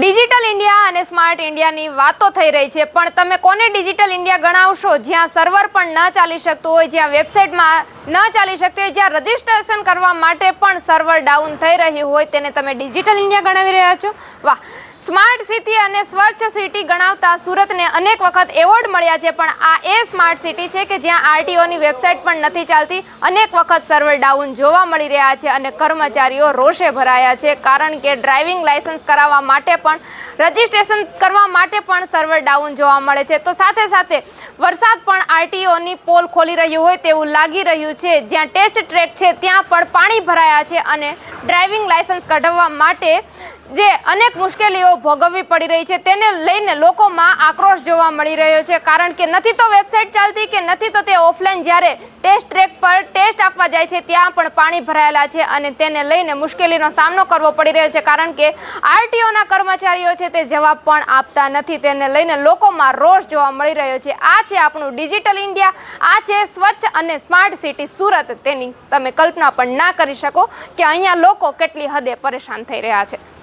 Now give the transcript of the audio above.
Digital India અને smart ઇન્ડિયાની વાતો થઈ રહી છે. પણ તમે કોને ડિજિટલ ઇન્ડિયા ગણાવશો? જ્યાં સર્વર પણ ન ચાલી શકતું હોય, જ્યાં વેબસાઇટમાં ન ચાલી શકતી હોય, જ્યાં રજિસ્ટ્રેશન કરવા માટે પણ સર્વર ડાઉન થઈ રહ્યું હોય, તેને તમે ડિજિટલ ઇન્ડિયા ગણાવી રહ્યા છો? વાહ! સ્માર્ટ સિટી અને સ્વચ્છ સિટી ગણાવતા સુરતને અનેક વખત એવોર્ડ મળ્યા છે, પણ આ એ સ્માર્ટ સિટી છે કે જ્યાં આરટીઓની વેબસાઇટ પણ નથી ચાલતી. અનેક વખત સર્વર ડાઉન જોવા મળી રહ્યા છે અને કર્મચારીઓ રોષે ભરાયા છે, કારણ કે ડ્રાઇવિંગ લાયસન્સ કરાવવા માટે પણ, રજિસ્ટ્રેશન કરવા માટે પણ સર્વર ડાઉન જોવા મળે છે. તો સાથે સાથે વરસાદ પણ આરટીઓની પોલ ખોલી રહ્યું હોય તેવું લાગી રહ્યું છે. જ્યાં ટેસ્ટ ટ્રેક છે, ત્યાં પણ પાણી ભરાયા છે અને ડ્રાઇવિંગ લાયસન્સ કઢાવવા માટે જે અનેક મુશ્કેલીઓ ભોગવવી પડી રહી છે. તેને લઈને લોકોમાં આક્રોશ જોવા મળી રહ્યો છે. કારણ કે નથી તો વેબસાઇટ ચાલતી કે નથી તો તે ઓફલાઈન જ્યારે ટેસ્ટ ટ્રેક પર ટેસ્ટ આપવા જાય છે, ત્યાં પણ પાણી ભરાયેલા છે અને તેને લઈને મુશ્કેલીનો સામનો કરવો પડી રહ્યો છે. કારણ કે આરટીઓના કર્મચારીઓ છે તે જવાબ પણ આપતા નથી. તેને લઈને લોકોમાં રોષ જોવા મળી રહ્યો છે. આ છે આપણું ડિજિટલ ઇન્ડિયા. આ છે સ્વચ્છ અને સ્માર્ટ સિટી સુરત. તેની તમે કલ્પના પણ ના કરી શકો કે અહીંયા લોકો કેટલી હદે પરેશાન થઈ રહ્યા છે.